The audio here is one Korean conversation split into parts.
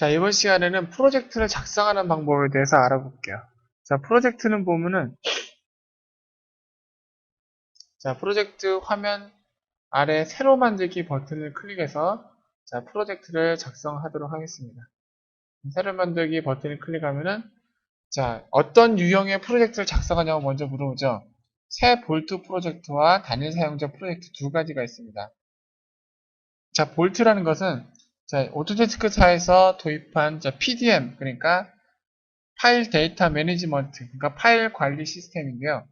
자, 이번 시간에는 프로젝트를 작성하는 방법에 대해서 알아볼게요. 자, 프로젝트는 보면은, 자, 프로젝트 화면 아래 새로 만들기 버튼을 클릭해서, 자, 프로젝트를 작성하도록 하겠습니다. 새로 만들기 버튼을 클릭하면은, 자, 어떤 유형의 프로젝트를 작성하냐고 먼저 물어보죠. 새 볼트 프로젝트와 단일 사용자 프로젝트 두 가지가 있습니다. 자, 볼트라는 것은 자, 오토데스크사에서 도입한 자, PDM, 그러니까 파일 데이터 매니지먼트, 그러니까 파일 관리 시스템인데요.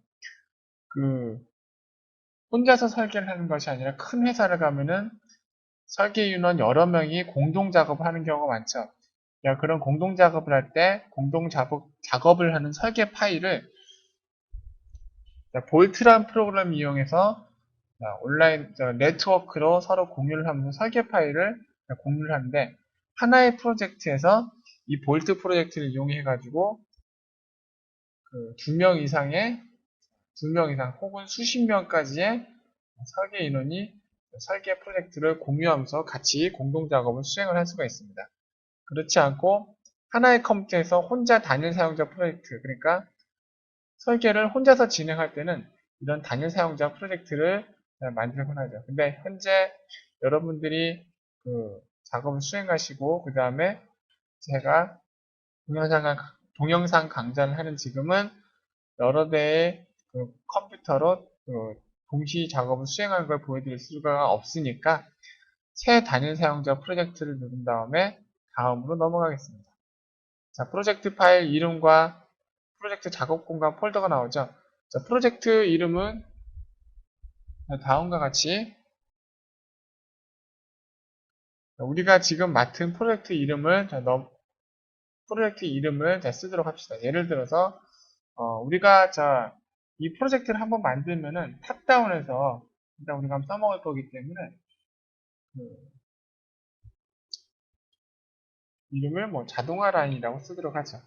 그 혼자서 설계를 하는 것이 아니라 큰 회사를 가면은 설계 인원 여러 명이 공동 작업을 하는 경우가 많죠. 야, 그런 공동 작업을 할 때 공동 작업, 작업을 하는 설계 파일을 자, 볼트란 프로그램 이용해서 자, 온라인 저, 네트워크로 서로 공유를 하면서 설계 파일을 공유를 하는데 하나의 프로젝트에서 이 볼트 프로젝트를 이용해 가지고 그 두 명 이상의 두 명 이상 혹은 수십 명까지의 설계 인원이 설계 프로젝트를 공유하면서 같이 공동 작업을 수행을 할 수가 있습니다. 그렇지 않고 하나의 컴퓨터에서 혼자 단일 사용자 프로젝트 그러니까 설계를 혼자서 진행할 때는 이런 단일 사용자 프로젝트를 만들곤 하죠. 근데 현재 여러분들이 그 작업을 수행하시고 그 다음에 제가 동영상, 동영상 강좌를 하는 지금은 여러 대의 그 컴퓨터로 그 동시 작업을 수행하는 걸 보여드릴 수가 없으니까 새 단일 사용자 프로젝트를 누른 다음에 다음으로 넘어가겠습니다. 자, 프로젝트 파일 이름과 프로젝트 작업 공간 폴더가 나오죠. 자, 프로젝트 이름은 다음과 같이 우리가 지금 맡은 프로젝트 이름을 자, 넘, 프로젝트 이름을 자, 쓰도록 합시다. 예를 들어서 어, 우리가 자, 이 프로젝트를 한번 만들면은 탑다운해서 일단 우리가 한번 써먹을 거기 때문에 그, 이름을 뭐 자동화 라인이라고 쓰도록 하죠.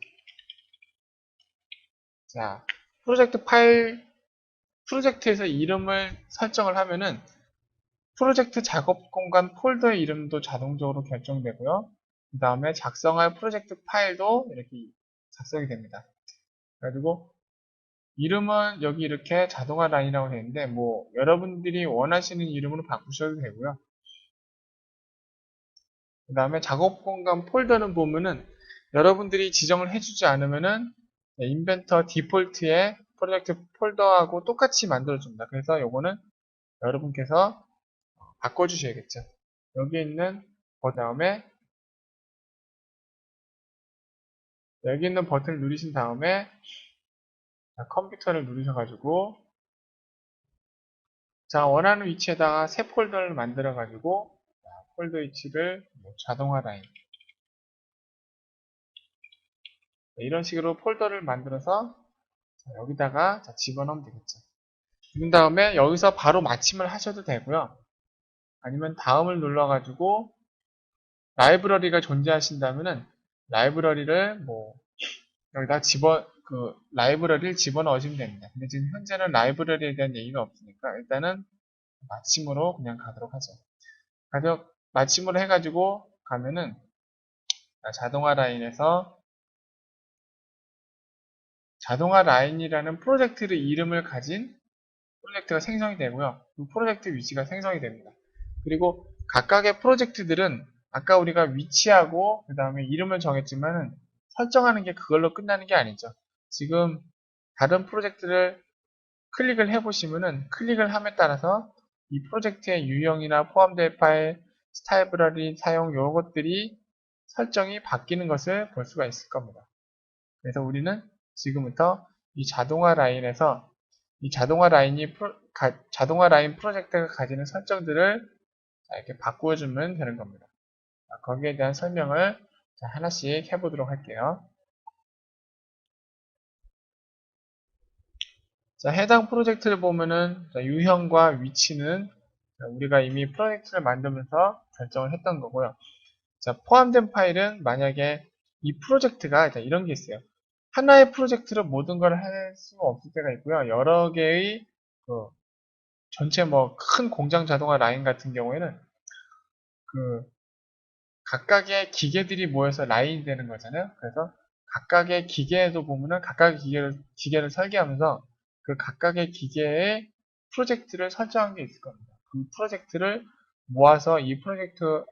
자, 프로젝트 파일 프로젝트에서 이름을 설정을 하면은 프로젝트 작업 공간 폴더의 이름도 자동적으로 결정되고요. 그 다음에 작성할 프로젝트 파일도 이렇게 작성이 됩니다. 그래가지고 이름은 여기 이렇게 자동화 라인이라고 되어 있는데 뭐 여러분들이 원하시는 이름으로 바꾸셔도 되고요. 그 다음에 작업 공간 폴더는 보면은 여러분들이 지정을 해주지 않으면은 인벤터 디폴트의 프로젝트 폴더하고 똑같이 만들어줍니다. 그래서 요거는 여러분께서 바꿔주셔야겠죠. 여기 있는 그 다음에 여기 있는 버튼을 누르신 다음에 컴퓨터를 누르셔가지고 자 원하는 위치에다가 새 폴더를 만들어가지고 폴더 위치를 뭐 자동화 라인 이런 식으로 폴더를 만들어서 여기다가 집어넣으면 되겠죠. 그런 다음에 여기서 바로 마침을 하셔도 되고요. 아니면 다음을 눌러가지고 라이브러리가 존재하신다면은 라이브러리를 뭐 여기다 집어 그 라이브러리를 집어넣으시면 됩니다. 근데 지금 현재는 라이브러리에 대한 얘기가 없으니까 일단은 마침으로 그냥 가도록 하죠. 가격 마침으로 해가지고 가면은 자동화 라인에서 자동화 라인이라는 프로젝트의 이름을 가진 프로젝트가 생성이 되고요. 그 프로젝트 위치가 생성이 됩니다. 그리고 각각의 프로젝트들은 아까 우리가 위치하고 그 다음에 이름을 정했지만 설정하는 게 그걸로 끝나는 게 아니죠. 지금 다른 프로젝트를 클릭을 해보시면은 클릭을 함에 따라서 이 프로젝트의 유형이나 포함될 파일, 스타일브러리 사용 요것들이 설정이 바뀌는 것을 볼 수가 있을 겁니다. 그래서 우리는 지금부터 이 자동화 라인에서 이 자동화 라인이 프로, 가, 자동화 라인 프로젝트가 가지는 설정들을 이렇게 바꾸어주면 되는 겁니다. 거기에 대한 설명을 하나씩 해보도록 할게요. 자, 해당 프로젝트를 보면은 유형과 위치는 우리가 이미 프로젝트를 만들면서 결정을 했던 거고요. 자, 포함된 파일은 만약에 이 프로젝트가 이런 게 있어요. 하나의 프로젝트로 모든 걸 할 수가 없을 때가 있고요. 여러 개의 그 전체 뭐 큰 공장 자동화 라인 같은 경우에는 그 각각의 기계들이 모여서 라인이 되는 거잖아요. 그래서 각각의 기계에도 보면은 각각의 기계를, 기계를 설계하면서 그 각각의 기계의 프로젝트를 설정한 게 있을 겁니다. 그 프로젝트를 모아서 이 프로젝트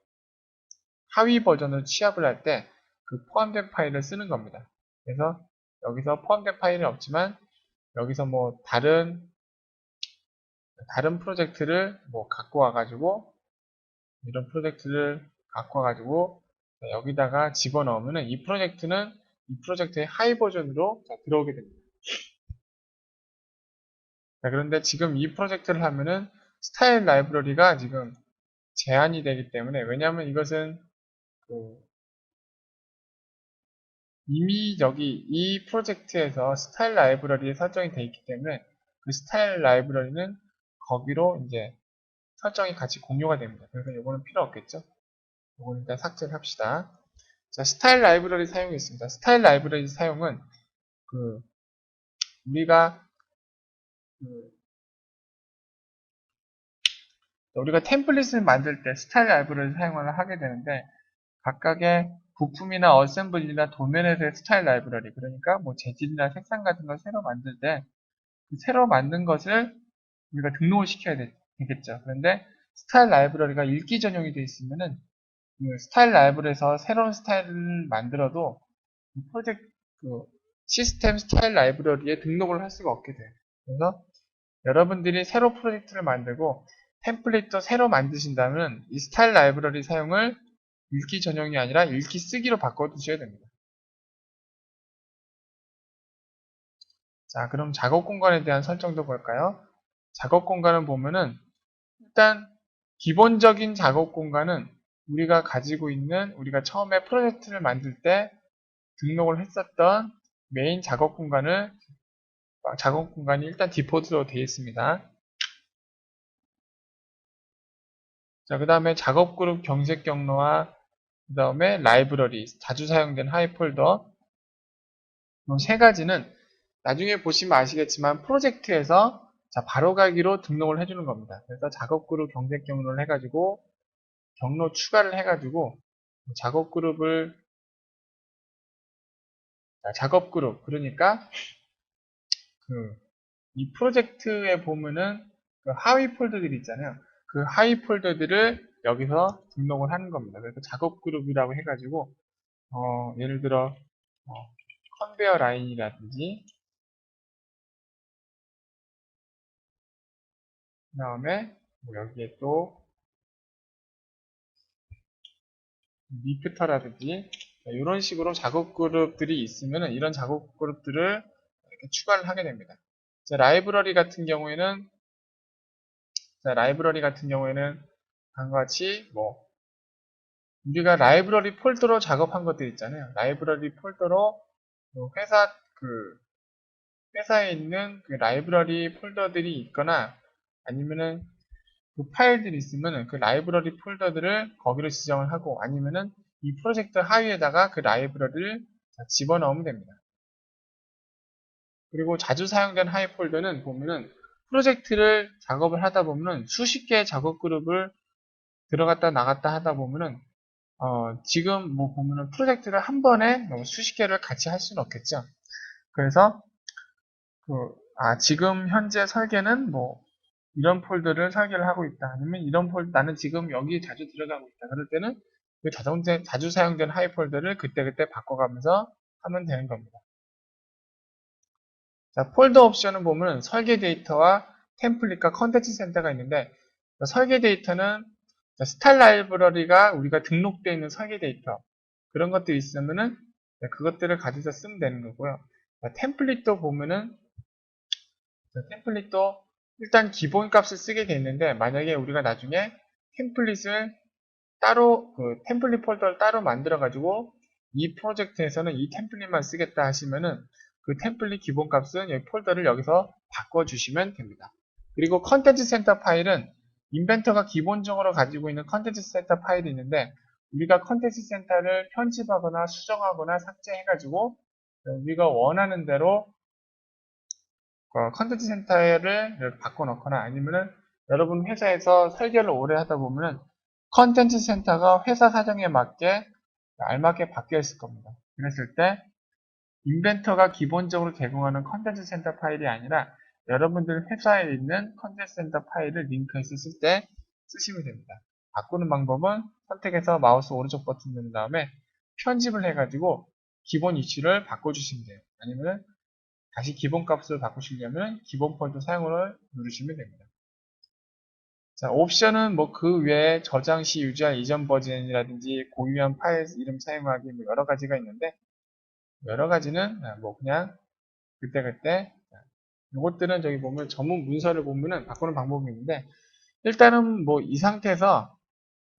하위 버전을 취합을 할 때 그 포함된 파일을 쓰는 겁니다. 그래서 여기서 포함된 파일은 없지만 여기서 뭐 다른 다른 프로젝트를 뭐 갖고 와가지고 이런 프로젝트를 갖고 와가지고 여기다가 집어넣으면 이 프로젝트는 이 프로젝트의 하위 버전으로 들어오게 됩니다. 자, 그런데 지금 이 프로젝트를 하면은 스타일 라이브러리가 지금 제한이 되기 때문에 왜냐하면 이것은 그 이미 여기 이 프로젝트에서 스타일 라이브러리에 설정이 되어 있기 때문에 그 스타일 라이브러리는 거기로 이제 설정이 같이 공유가 됩니다. 그래서 이거는 필요 없겠죠. 이거는 일단 삭제를 합시다. 자, 스타일 라이브러리 사용이 있습니다. 스타일 라이브러리 사용은 그 우리가 그 우리가 템플릿을 만들 때 스타일 라이브러리 사용을 하게 되는데 각각의 부품이나 어셈블리나 도면에서의 스타일 라이브러리 그러니까 뭐 재질이나 색상 같은 걸 새로 만들 때그 새로 만든 것을 우리가 등록을 시켜야 되, 겠죠 그런데 스타일 라이브러리가 읽기 전용이 되어 있으면은 그 스타일 라이브러리에서 새로운 스타일을 만들어도 그 프로젝트 그 시스템 스타일 라이브러리에 등록을 할 수가 없게 돼요. 그래서 여러분들이 새로 프로젝트를 만들고 템플릿도 새로 만드신다면 이 스타일 라이브러리 사용을 읽기 전용이 아니라 읽기 쓰기로 바꿔두셔야 됩니다. 자, 그럼 작업 공간에 대한 설정도 볼까요? 작업 공간을 보면은 일단 기본적인 작업 공간은 우리가 가지고 있는 우리가 처음에 프로젝트를 만들 때 등록을 했었던 메인 작업 공간을 작업 공간이 일단 디폴트로 되어 있습니다. 자, 그 다음에 작업 그룹 경색 경로와 그 다음에 라이브러리, 자주 사용된 하이 폴더 이세 가지는 나중에 보시면 아시겠지만 프로젝트에서 자, 바로 가기로 등록을 해주는 겁니다. 그래서 작업그룹 경색 경로를 해가지고 경로 추가를 해가지고 작업그룹을 자, 작업그룹 그러니까 그 이 프로젝트에 보면은 그 하위 폴더들이 있잖아요. 그 하위 폴더들을 여기서 등록을 하는 겁니다. 그래서 작업그룹이라고 해가지고 어, 예를 들어 어, 컨베어 라인이라든지 그 다음에 뭐 여기에 또 리프터라든지 이런 식으로 작업 그룹들이 있으면 이런 작업 그룹들을 이렇게 추가를 하게 됩니다. 자, 라이브러리 같은 경우에는 자, 라이브러리 같은 경우에는 다음과 같이 뭐 우리가 라이브러리 폴더로 작업한 것들 있잖아요. 라이브러리 폴더로 뭐 회사 그 회사에 있는 그 라이브러리 폴더들이 있거나 아니면은 그 파일들이 있으면 그 라이브러리 폴더들을 거기로 지정을 하고 아니면은 이 프로젝트 하위에다가 그 라이브러리를 집어넣으면 됩니다. 그리고 자주 사용된 하위 폴더는 보면은 프로젝트를 작업을 하다 보면은 수십 개의 작업 그룹을 들어갔다 나갔다 하다 보면은 어 지금 뭐 보면은 프로젝트를 한 번에 수십 개를 같이 할 수는 없겠죠. 그래서 그 아 지금 현재 설계는 뭐 이런 폴더를 설계를 하고 있다. 아니면 이런 폴더, 나는 지금 여기 자주 들어가고 있다. 그럴 때는 그 자동차, 자주 사용된 하이 폴더를 그때그때 바꿔가면서 하면 되는 겁니다. 자, 폴더 옵션을 보면 설계 데이터와 템플릿과 컨텐츠 센터가 있는데 설계 데이터는 스타일 라이브러리가 우리가 등록되어 있는 설계 데이터 그런 것들이 있으면은 그것들을 가져서 쓰면 되는 거고요. 템플릿도 보면은 템플릿도 일단 기본값을 쓰게 되는데 만약에 우리가 나중에 템플릿을 따로 그 템플릿 폴더를 따로 만들어 가지고 이 프로젝트에서는 이 템플릿만 쓰겠다 하시면은 그 템플릿 기본값은 여기 폴더를 여기서 바꿔주시면 됩니다. 그리고 컨텐츠 센터 파일은 인벤터가 기본적으로 가지고 있는 컨텐츠 센터 파일이 있는데 우리가 컨텐츠 센터를 편집하거나 수정하거나 삭제해가지고 우리가 원하는 대로 어, 컨텐츠 센터를 바꿔놓거나 아니면은 여러분 회사에서 설계를 오래 하다 보면은 컨텐츠 센터가 회사 사정에 맞게 알맞게 바뀌어 있을 겁니다. 그랬을 때 인벤터가 기본적으로 제공하는 컨텐츠 센터 파일이 아니라 여러분들 회사에 있는 컨텐츠 센터 파일을 링크해서 쓸 때 쓰시면 됩니다. 바꾸는 방법은 선택해서 마우스 오른쪽 버튼 누른 다음에 편집을 해가지고 기본 이슈를 바꿔주시면 돼요. 아니면 다시 기본 값을 바꾸시려면 기본 폴더 사용을 누르시면 됩니다. 자, 옵션은 뭐 그 외에 저장 시 유지할 이전 버전이라든지 고유한 파일 이름 사용하기 뭐 여러 가지가 있는데 여러 가지는 뭐 그냥 그때그때 이것들은 저기 보면 전문 문서를 보면은 바꾸는 방법이 있는데 일단은 뭐 이 상태에서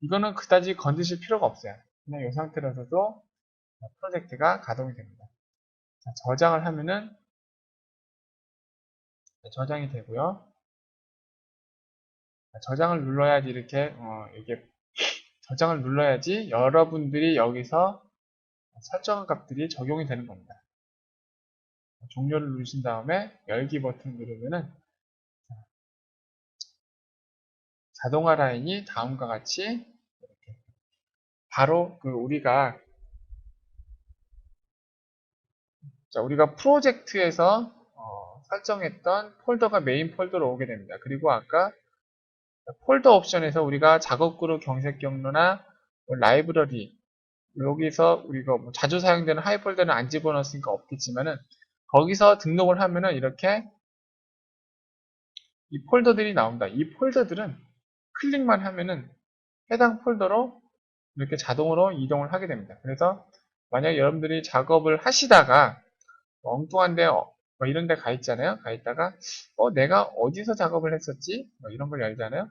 이거는 그다지 건드실 필요가 없어요. 그냥 이 상태로서도 프로젝트가 가동이 됩니다. 자, 저장을 하면은 저장이 되고요. 저장을 눌러야지 이렇게 어, 이게 저장을 눌러야지 여러분들이 여기서 설정한 값들이 적용이 되는 겁니다. 종료를 누르신 다음에 열기 버튼 누르면은 자동화 라인이 다음과 같이 이렇게 바로 그 우리가 자 우리가 프로젝트에서 어, 설정했던 폴더가 메인 폴더로 오게 됩니다. 그리고 아까 폴더 옵션에서 우리가 작업 그룹 경색 경로나 뭐 라이브러리 여기서 우리가 뭐 자주 사용되는 하이 폴더는 안 집어넣었으니까 없겠지만은 거기서 등록을 하면은 이렇게 이 폴더들이 나온다. 이 폴더들은 클릭만 하면은 해당 폴더로 이렇게 자동으로 이동을 하게 됩니다. 그래서 만약 여러분들이 작업을 하시다가 엉뚱한데 어, 뭐 이런 데 가 있잖아요. 가 있다가 어 내가 어디서 작업을 했었지? 뭐 이런 걸 열잖아요.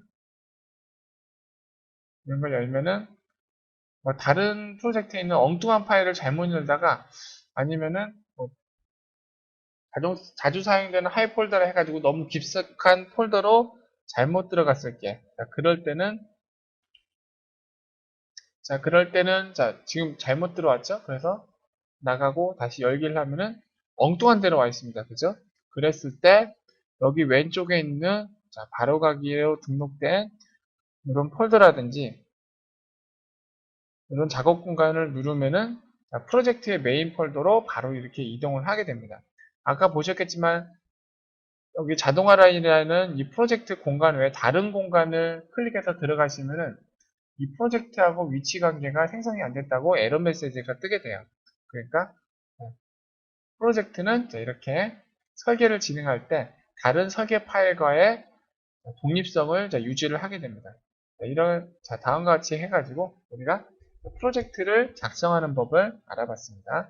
이런 걸 열면은 뭐 다른 프로젝트에 있는 엉뚱한 파일을 잘못 열다가 아니면은 뭐 자주, 자주 사용되는 하이 폴더를 해가지고 너무 깊숙한 폴더로 잘못 들어갔을 게. 자, 그럴 때는 자, 그럴 때는 자, 지금 잘못 들어왔죠? 그래서 나가고 다시 열기를 하면은 엉뚱한 데로 와 있습니다. 그죠? 그랬을 때 여기 왼쪽에 있는 자, 바로 가기로 등록된 이런 폴더라든지 이런 작업 공간을 누르면은 자, 프로젝트의 메인 폴더로 바로 이렇게 이동을 하게 됩니다. 아까 보셨겠지만 여기 자동화 라인이라는 이 프로젝트 공간 외에 다른 공간을 클릭해서 들어가시면은 이 프로젝트하고 위치 관계가 생성이 안 됐다고 에러 메시지가 뜨게 돼요. 그러니까 프로젝트는 이렇게 설계를 진행할 때 다른 설계 파일과의 독립성을 유지를 하게 됩니다. 이런 자 다음과 같이 해가지고 우리가 프로젝트를 작성하는 법을 알아봤습니다.